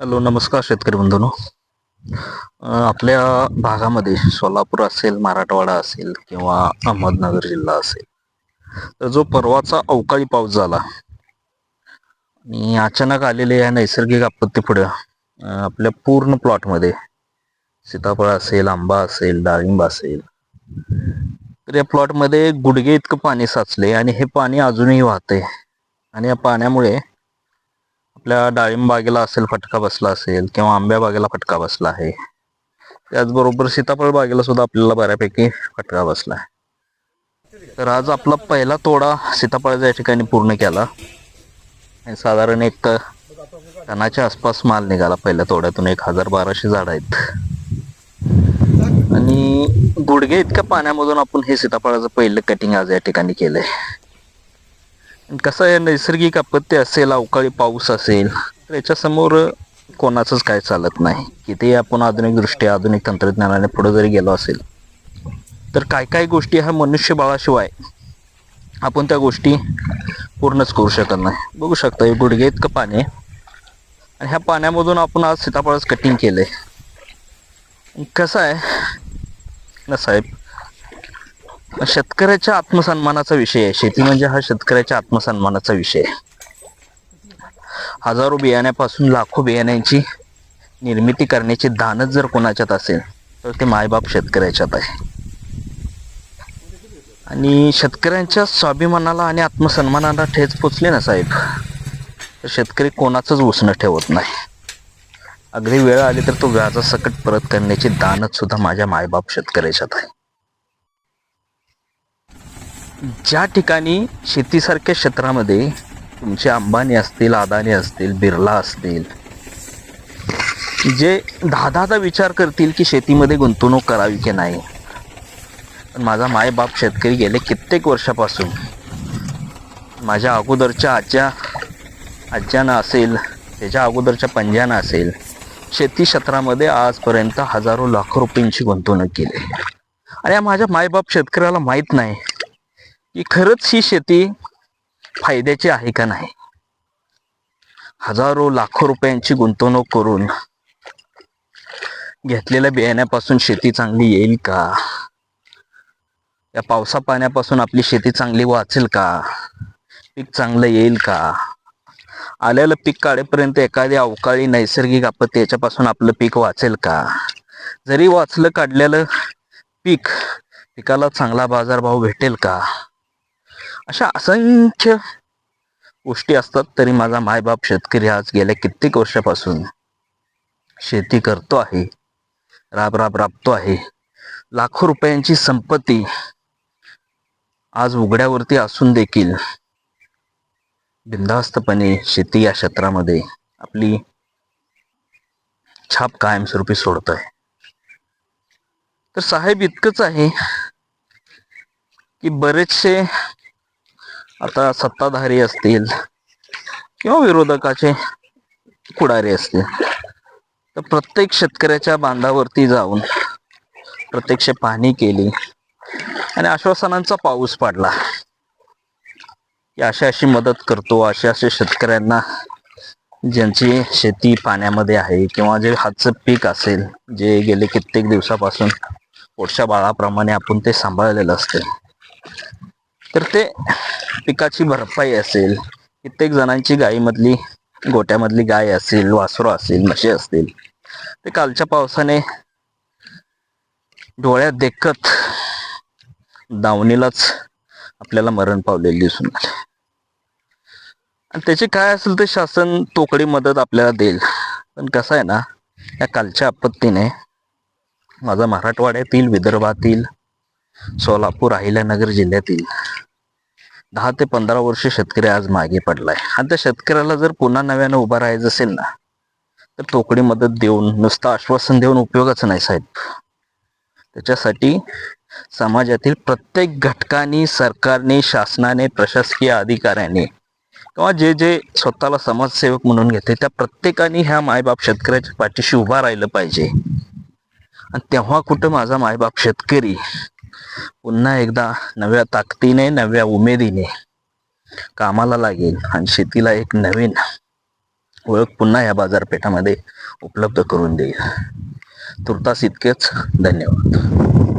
Hello नमस्कार शेतकरी बंधूनो. आपल्या भागामध्ये सोलापूर असेल मराठवाडा असेल किंवा अहमदनगर जिल्हा असेल तर जो परवाचा अवकाळी पाऊस झाला आणि अचानक आलेल्या या नैसर्गिक आपत्ती पुढे आपल्या पूर्ण प्लॉटमध्ये सीताफळ असेल आंबा असेल डाळिंब असेल तर या प्लॉटमध्ये गुडघे इतकं पाणी साचले आणि हे पाणी अजूनही वाहते आणि या पाण्यामुळे आपल्या डाळिंब बागेला असेल फटका बसला असेल किंवा आंब्या बागेला फटका बसला आहे त्याचबरोबर सीताफळ बागेला सुद्धा आपल्याला बऱ्यापैकी फटका बसला आहे. तर आज आपला पहिला तोडा सीताफळाच्या या ठिकाणी पूर्ण केला. आणि साधारण एक टनाच्या आसपास माल निघाला पहिल्या तोड्यातून. एक हजार बाराशे झाड आहेत. आणि गुडघे इतक्या पाण्यामधून आपण हे सीताफळाचं पहिलं कटिंग आज या ठिकाणी केलंय. कसं आहे नैसर्गिक आपत्ती असेल अवकाळी पाऊस असेल तर याच्यासमोर कोणाचंच काय चालत नाही. किती आपण आधुनिक आधुनिक तंत्रज्ञानाने पुढे जरी गेलो असेल तर काय काय गोष्टी ह्या मनुष्यबळाशिवाय आपण त्या गोष्टी पूर्णच करू शकत नाही. बघू शकता हे गुडघे इतकं पाणी आहे. आणि ह्या पाण्यामधून आपण आज सीताफळच कटिंग आहे कसं आहे ना साहेब शेतकऱ्याच्या आत्मसन्मानाचा विषय आहे. शेती म्हणजे हा शेतकऱ्याच्या आत्मसन्मानाचा विषय आहे. हजारो बियाण्यापासून लाखो बियाण्यांची निर्मिती करण्याची दानच जर कोणाच्यात असेल तर ते मायबाप शेतकऱ्याच्यात आहे. आणि शेतकऱ्यांच्या स्वाभिमानाला आणि आत्मसन्मानाला ठेच पोचले ना साहेब तर शेतकरी कोणाचंच उसणं ठेवत नाही. अगदी वेळ आली तर तो व्याजासकट परत करण्याची दानच सुद्धा माझ्या मायबाप शेतकऱ्याच्यात आहे. ज्या ठिकाणी शेतीसारख्या क्षेत्रामध्ये तुमचे अंबानी असतील अदानी असतील बिर्ला असतील जे दहा दहादा विचार करतील की शेतीमध्ये गुंतवणूक करावी की नाही. पण माझा मायबाप शेतकरी गेले कित्येक वर्षापासून. माझ्या अगोदरच्या आजच्या आज्यानं असेल त्याच्या अगोदरच्या पंजानं असेल शेती क्षेत्रामध्ये आजपर्यंत हजारो लाखो रुपयांची गुंतवणूक केली. आणि या माझ्या मायबाप शेतकऱ्याला माहीत नाही. की खरंच ही शेती फायद्याची आहे का नाही? हजारो लाखो रुपयांची गुंतवणूक करून घेतलेल्या बियाण्यापासून शेती चांगली येईल का? या पावसा पाण्यापासून आपली शेती चांगली वाचेल का? पीक चांगलं येईल का? आलेलं पीक काढेपर्यंत एखादी अवकाळी नैसर्गिक आपत्ती याच्यापासून आपलं पीक वाचेल का? जरी वाचलं काढलेलं पीक पिकाला चांगला बाजारभाव भेटेल का? अशा असंख्य गोष्टी असतात तरी माझा मायबाप शेतकरी आज गेल्या कित्येक वर्षापासून शेती करतो आहे. राब राब राबतो आहे. लाखो रुपयांची संपत्ती आज उघड्यावरती असून देखील बिनधास्तपणे शेती या क्षेत्रामध्ये आपली छाप कायमस्वरूपी सोडतोय. तर साहेब इतकंच आहे की बरेचसे आता सत्ताधारी असतील किंवा विरोधकाचे पुढारी असतील तर प्रत्येक शेतकऱ्याच्या बांधावरती जाऊन प्रत्यक्ष पाहणी केली आणि आश्वासनांचा पाऊस पाडला. की अशी अशी मदत करतो अशा अशा शेतकऱ्यांना ज्यांची शेती पाण्यामध्ये आहे किंवा जे हातचं पीक असेल जे गेले कित्येक दिवसापासून पोटच्या बाळाप्रमाणे आपण ते सांभाळलेलं असते तर ते पिकाची भरपाई असेल कित्येक जणांची गायीमधली गोट्यामधली गाय असेल वासरू असेल म्हशी असतील ते कालच्या पावसाने डोळ्यात देखत दावणीलाच आपल्याला मरण पावलेले दिसून आले आणि त्याची काय असेल ते शासन तोकडी मदत आपल्याला देईल. पण कसं आहे ना या कालच्या आपत्तीने माझा मराठवाड्यातील विदर्भातील सोलापूर अहिल्यानगर जिल्ह्यातील दहा ते पंधरा वर्ष शेतकरी आज मागे पडलाय. आणि त्या शेतकऱ्याला जर पुन्हा नव्यानं उभा राहायचं असेल ना तर तोकडी मदत देऊन नुसतं आश्वासन देऊन उपयोगच नाही साहेब. त्याच्यासाठी समाजातील प्रत्येक घटकाने सरकारने शासनाने प्रशासकीय अधिकाऱ्याने किंवा जे जे स्वतःला समाजसेवक म्हणून घेते त्या प्रत्येकाने ह्या मायबाप शेतकऱ्याच्या पाठीशी उभा राहिलं पाहिजे. आणि तेव्हा कुठं माझा मायबाप शेतकरी पुन्हा एकदा नव्या ताकदीने नव्या उमेदीने कामाला लागेल आणि शेतीला एक नवीन ओळख पुन्हा या बाजारपेठामध्ये उपलब्ध करून देईल. तुर्तास इतकेच. धन्यवाद.